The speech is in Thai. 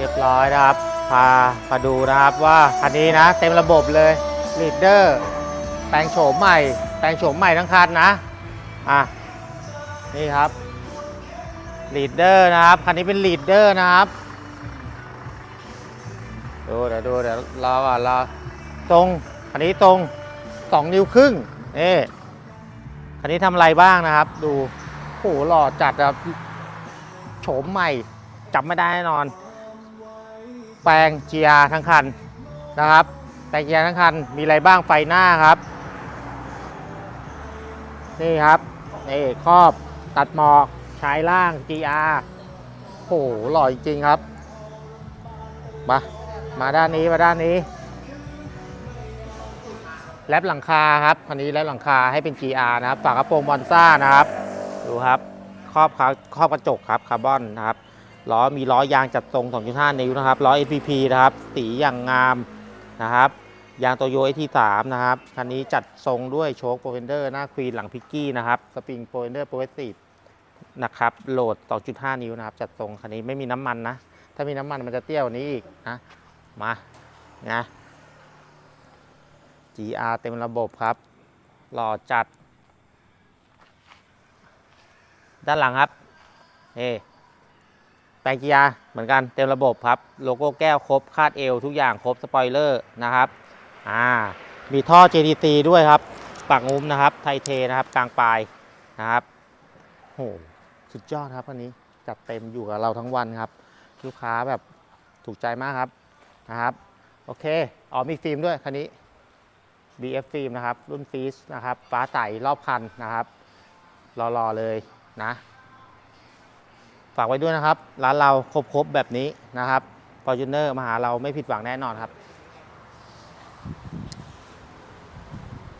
รียบร้อยนะครับ พามาดูนะครับว่าคันนี้นะเต็มระบบเลยลีดเดอร์แปลงโฉมใหม่ แปลงโฉมใหม่ทั้งคันนะ อะ นี่ครับลีดเดอร์นะครับ คันนี้เป็นลีดเดอร์นะครับ ดูเดี๋ยวดูเดี๋ยวรอก่อนรอตรง คันนี้ตรง2นิ้วครึ่งนี่คันนี้ทำอะไรบ้างนะครับ ดูโหหล่อจัดครับโฉมใหม่จำไม่ได้แน่นอน แปลง GR ทั้งคันนะครับ แปลง GR ทั้งคันมีอะไรบ้างไฟหน้าครับ นี่ครับนี่ครอบตัดหมอกชายล่าง GR โหหล่อจริงครับ มา มาด้านนี้มาด้านนี้ แลบหลังคาครับคันนี้แลบหลังคาให้เป็น GR นะครับ ฝากระโปรงบอนซ่านะครับ ดูครับ ครอบคาครอบกระจกครับคาร์บอนนะครับ ล้อมีล้อยางจัดทรง 2.5 นิ้วนะครับล้อ NPP นะครับ สีอย่างงามนะครับยางโตโย ST3 นะครับคันนี้จัดทรงด้วยโชคโปรเฟนเดอร์หน้าควีนหลังพิกกี้นะครับสปริงโปรเฟนเดอร์โปรเวสซีฟนะครับโหลด 2.5 นิ้วนะครับ จัดทรงคันนี้ไม่มีน้ำมันนะ ถ้ามีน้ำมันมันจะเตี้ยวนี้อีกนะมานะ GR เต็มระบบครับ หล่อจัด ด้านหลังครับเอ แปลง GR เหมือนกันเต็มระบบครับ โลโก้แก้วครบคาดเอวทุกอย่างครบสปอยเลอร์นะครับอ่ามีท่อ JDC ด้วยครับปากงุ้มนะครับ ไทเทนะครับกลางปลายนะครับโหสุดยอดครับอันนี้จัดเต็มอยู่กับเราทั้งวันครับ ลูกค้าแบบถูกใจมากครับนะครับ โอเคอ๋อมีฟิล์มด้วยคันนี้ BF ฟิล์มนะครับ รุ่นฟีสนะครับ ฟ้าใสรอบคันนะครับ รอ ๆ เลยนะ ฝากไว้ด้วยนะครับ ร้านเราครบๆแบบนี้นะครับ f o r t u n e r มาหาเราไม่ผิดหวังแน่นอนครับ